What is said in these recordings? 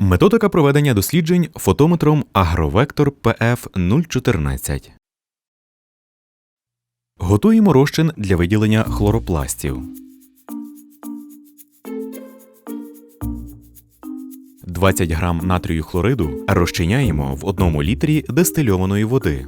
Методика проведення досліджень фотометром Агровектор ПФ 014. Готуємо розчин для виділення хлоропластів. 20 грам натрію хлориду розчиняємо в 1 літрі дистильованої води.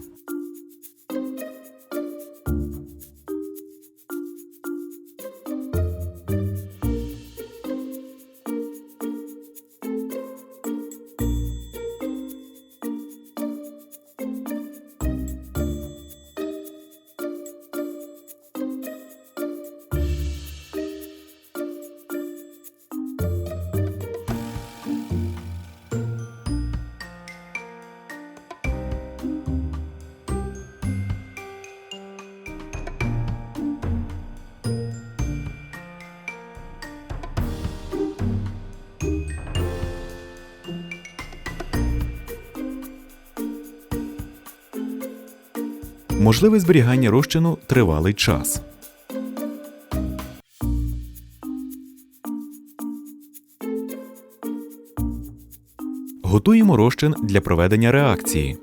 Можливе зберігання розчину тривалий час. Готуємо розчин для проведення реакції.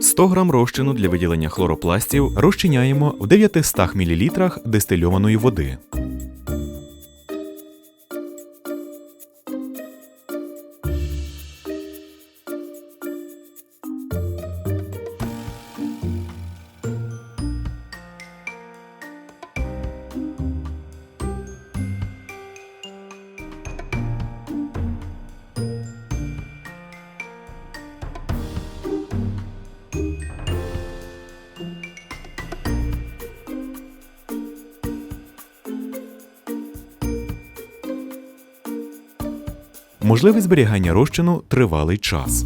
«100 грам розчину для виділення хлоропластів розчиняємо в 900 мл дистильованої води. Можливе зберігання розчину тривалий час.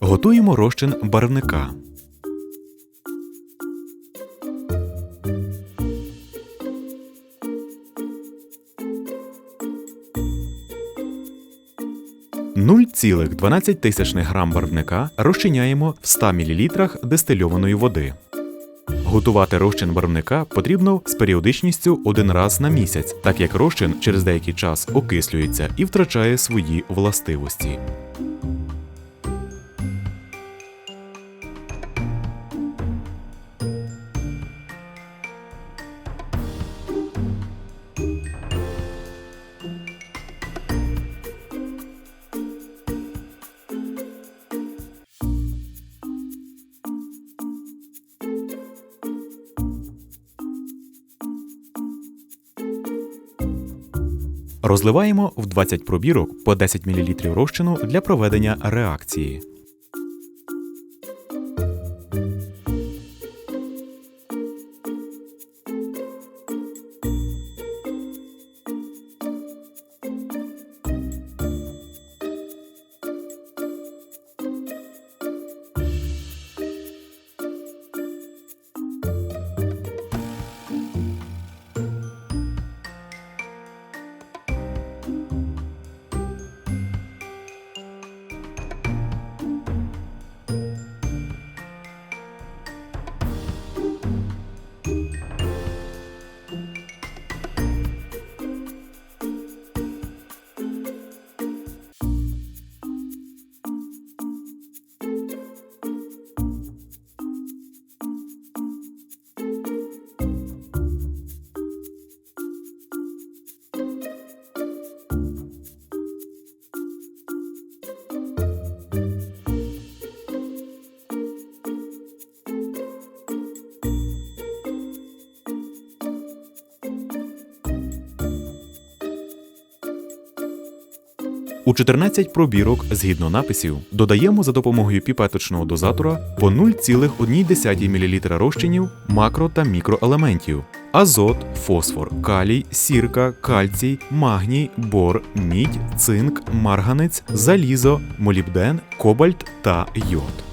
Готуємо розчин барвника. Цілих 12 тисячних грам барвника розчиняємо в 100 мл дистильованої води. Готувати розчин барвника потрібно з періодичністю один раз на місяць, так як розчин через деякий час окислюється і втрачає свої властивості. Розливаємо в 20 пробірок по 10 мл розчину для проведення реакції. У 14 пробірок, згідно написів, додаємо за допомогою піпеточного дозатора по 0,1 мл розчинів макро та мікроелементів: азот, фосфор, калій, сірка, кальцій, магній, бор, мідь, цинк, марганець, залізо, молібден, кобальт та йод.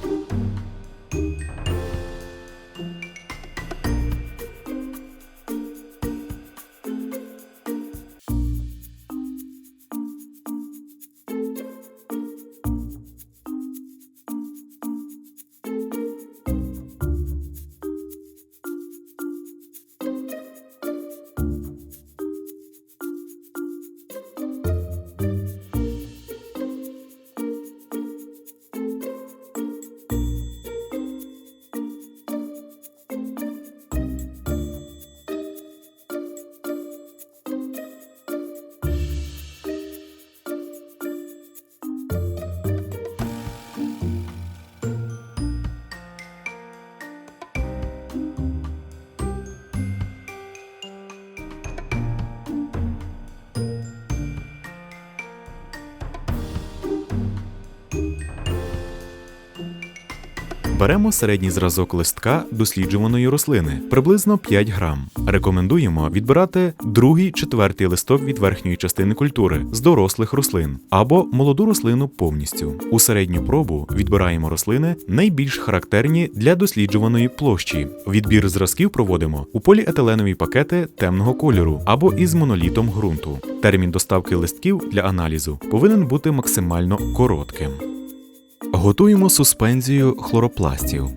Беремо середній зразок листка досліджуваної рослини приблизно 5 грам. Рекомендуємо відбирати другий четвертий листок від верхньої частини культури з дорослих рослин або молоду рослину повністю. У середню пробу відбираємо рослини найбільш характерні для досліджуваної площі. Відбір зразків проводимо у поліетиленові пакети темного кольору або із монолітом ґрунту. Термін доставки листків для аналізу повинен бути максимально коротким. Готуємо суспензію хлоропластів.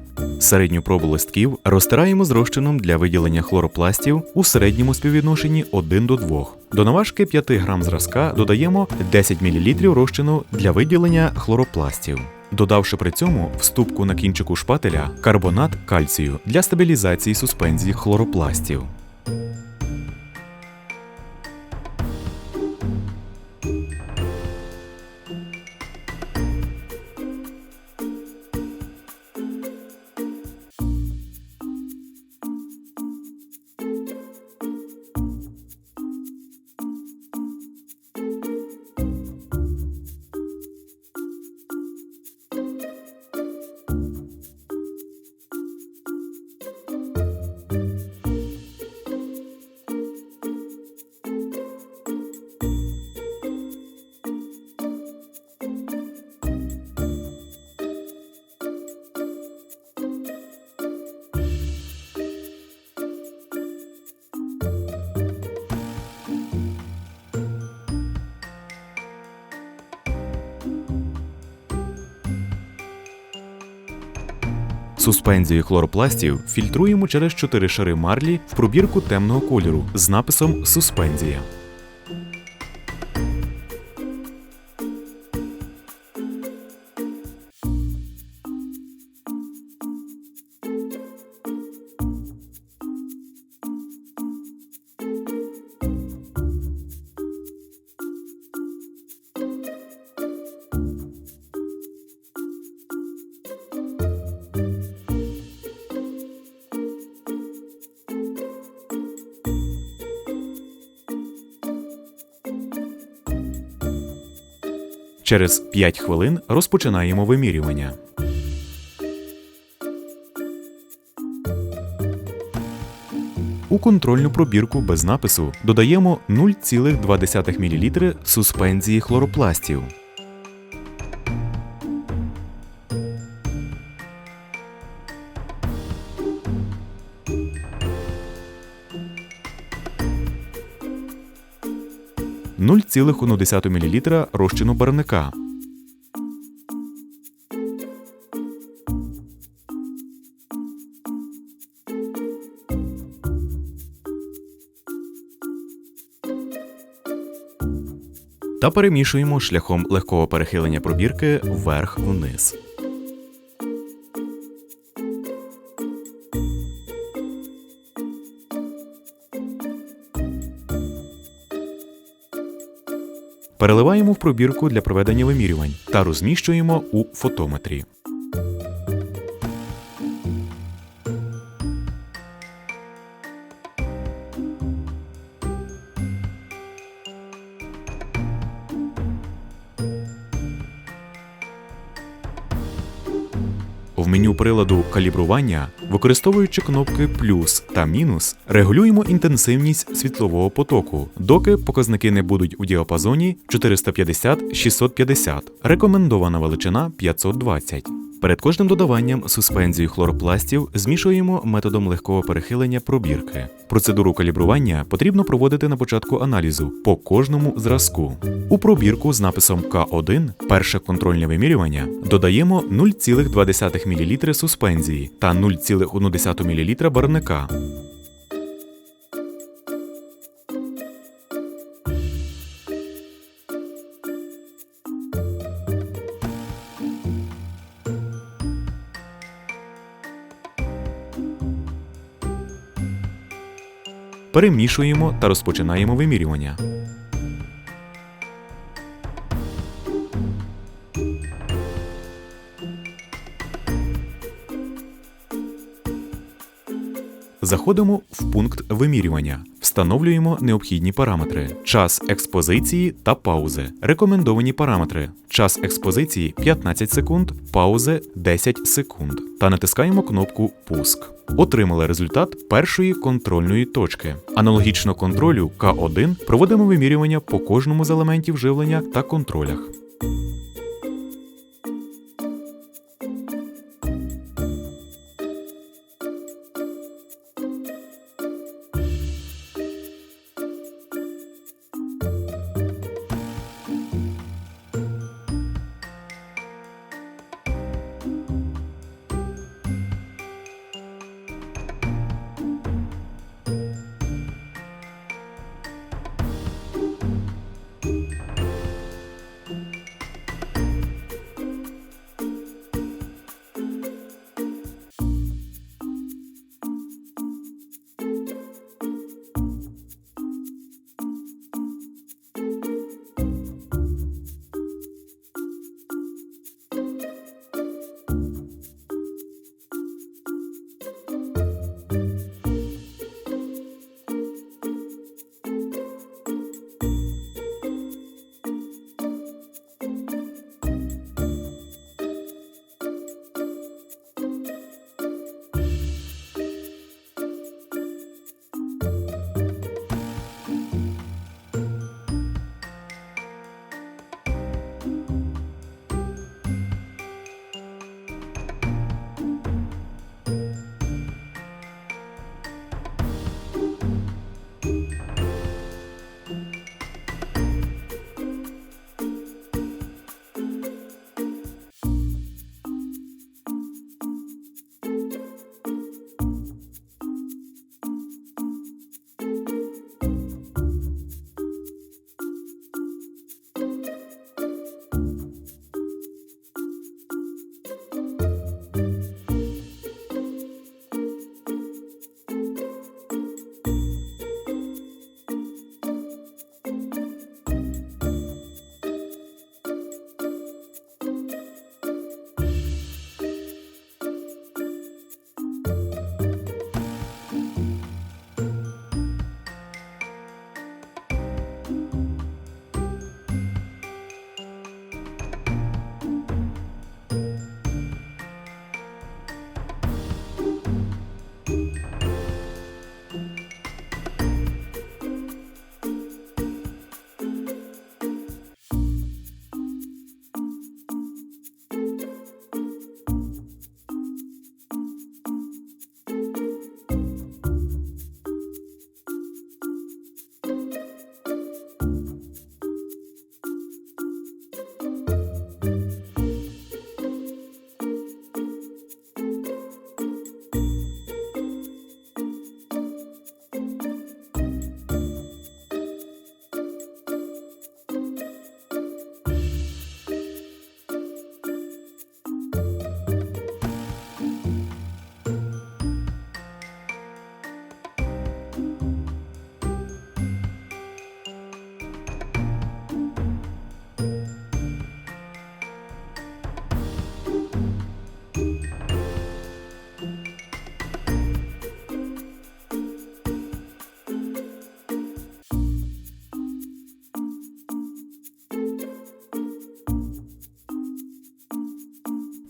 Середню пробу листків розтираємо з розчином для виділення хлоропластів у середньому співвідношенні 1 до 2. До наважки 5 грам зразка додаємо 10 мл розчину для виділення хлоропластів. Додавши при цьому в ступку на кінчику шпателя карбонат кальцію для стабілізації суспензії хлоропластів. Суспензію хлоропластів фільтруємо через чотири шари марлі в пробірку темного кольору з написом Суспензія. Через 5 хвилин розпочинаємо вимірювання. У контрольну пробірку без напису додаємо 0,2 мл суспензії хлоропластів. – 0,1 мл розчину барвника. Та перемішуємо шляхом легкого перехилення пробірки вверх-вниз. Переливаємо в пробірку для проведення вимірювань та розміщуємо у фотометрі. В меню приладу калібрування, використовуючи кнопки плюс та мінус, регулюємо інтенсивність світлового потоку, доки показники не будуть у діапазоні 450-650, рекомендована величина 520. Перед кожним додаванням суспензію хлоропластів змішуємо методом легкого перехилення пробірки. Процедуру калібрування потрібно проводити на початку аналізу по кожному зразку. У пробірку з написом К1 перше контрольне вимірювання додаємо 0,2 мл суспензії та 0,1 мл барвника. Перемішуємо та розпочинаємо вимірювання. Заходимо в пункт вимірювання, Встановлюємо необхідні параметри: час експозиції та паузи. Рекомендовані параметри: час експозиції 15 секунд, паузи 10 секунд. Та натискаємо кнопку Пуск. Отримали результат першої контрольної точки. Аналогічно контролю К1 проводимо вимірювання по кожному з елементів живлення та контролях.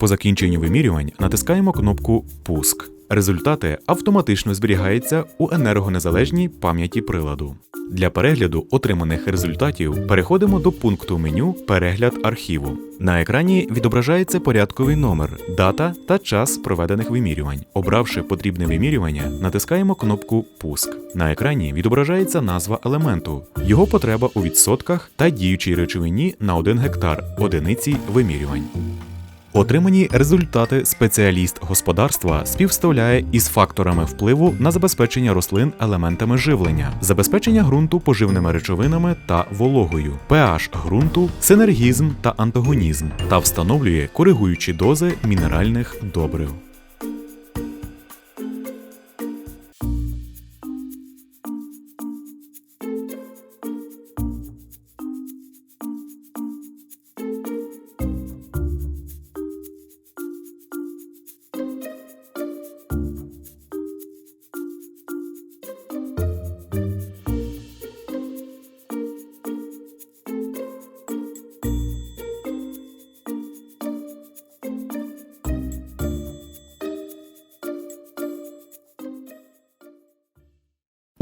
По закінченню вимірювань натискаємо кнопку Пуск. Результати автоматично зберігаються у енергонезалежній пам'яті приладу. Для перегляду отриманих результатів переходимо до пункту меню Перегляд архіву. На екрані відображається порядковий номер, дата та час проведених вимірювань. Обравши потрібне вимірювання, натискаємо кнопку Пуск. На екрані відображається назва елементу, його потреба у відсотках та діючій речовині на 1 гектар одиниці вимірювань. Отримані результати спеціаліст господарства співставляє із факторами впливу на забезпечення рослин елементами живлення, забезпечення ґрунту поживними речовинами та вологою, pH ґрунту, синергізм та антагонізм та встановлює коригуючі дози мінеральних добрив.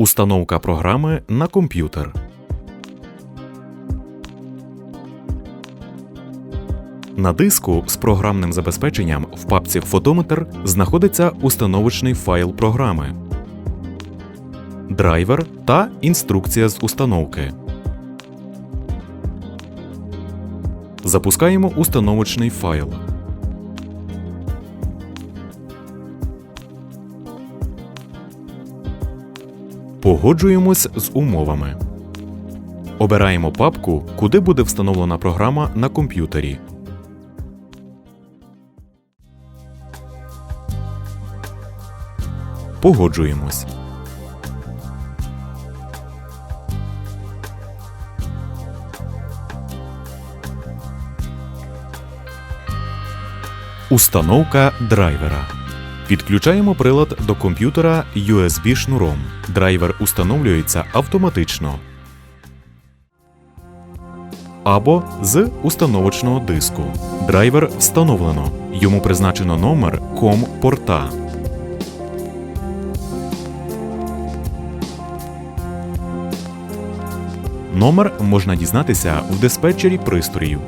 Установка програми на комп'ютер. На диску з програмним забезпеченням в папці Фотометр знаходиться установочний файл програми, драйвер та інструкція з установки. Запускаємо установочний файл. Погоджуємось з умовами. Обираємо папку, куди буде встановлена програма на комп'ютері. Погоджуємось. Установка драйвера. Підключаємо прилад до комп'ютера USB шнуром. Драйвер установлюється автоматично або з установочного диску. Драйвер встановлено. Йому призначено номер COM порта. Номер можна дізнатися в диспетчері пристроїв.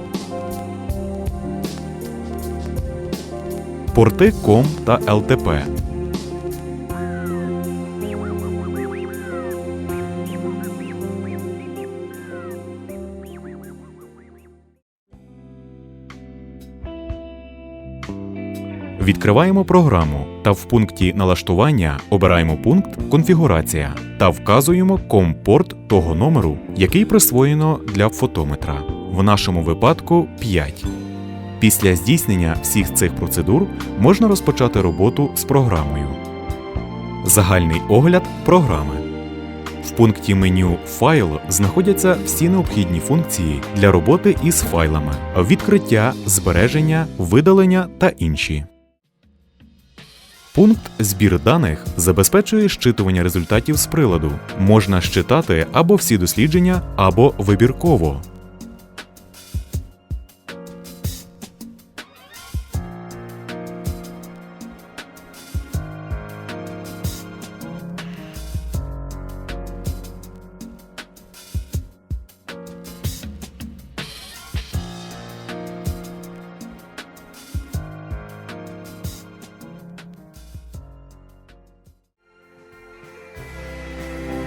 Порти COM та LTP. Відкриваємо програму та в пункті налаштування обираємо пункт Конфігурація та вказуємо компорт того номеру, який присвоєно для фотометра. В нашому випадку 5. Після здійснення всіх цих процедур можна розпочати роботу з програмою. Загальний огляд програми. В пункті меню Файл знаходяться всі необхідні функції для роботи із файлами: відкриття, збереження, видалення та інші. Пункт Збір даних забезпечує щитування результатів з приладу. Можна щитати або всі дослідження, або вибірково.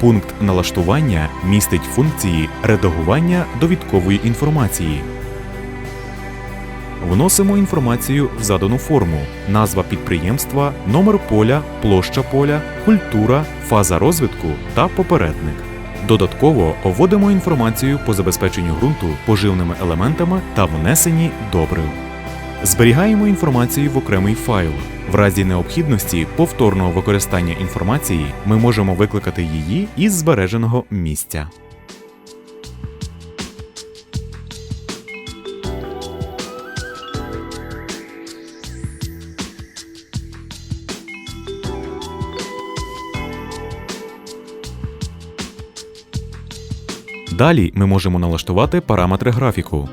Пункт налаштування містить функції редагування довідкової інформації. Вносимо інформацію в задану форму: назва підприємства, номер поля, площа поля, культура, фаза розвитку та попередник. Додатково вводимо інформацію по забезпеченню ґрунту поживними елементами та внесенні добрив. Зберігаємо інформацію в окремий файл. В разі необхідності повторного використання інформації ми можемо викликати її із збереженого місця. Далі ми можемо налаштувати параметри графіку.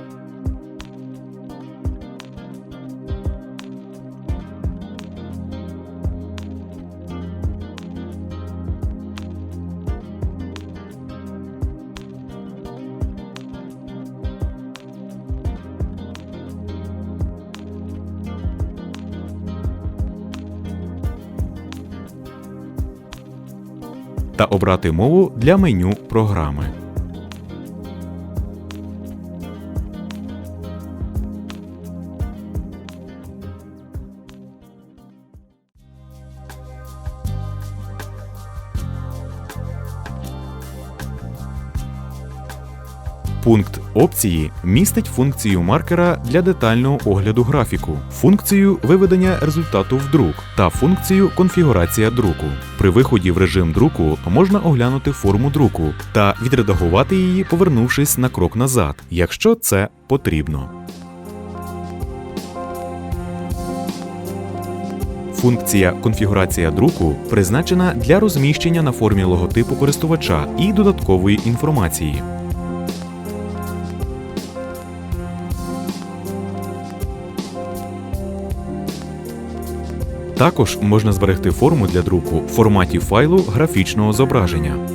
Та обрати мову для меню програми. Опції містить функцію маркера для детального огляду графіку, функцію виведення результату в друк та функцію конфігурація друку. При виході в режим друку можна оглянути форму друку та відредагувати її, повернувшись на крок назад, якщо це потрібно. Функція конфігурація друку призначена для розміщення на формі логотипу користувача і додаткової інформації. Також можна зберегти форму для друку в форматі файлу графічного зображення.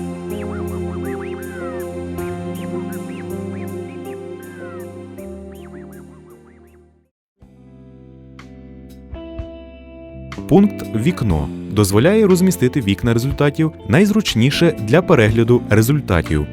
Пункт Вікно дозволяє розмістити вікна результатів найзручніше для перегляду результатів.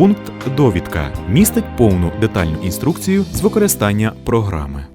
Пункт Довідка містить повну детальну інструкцію з використання програми.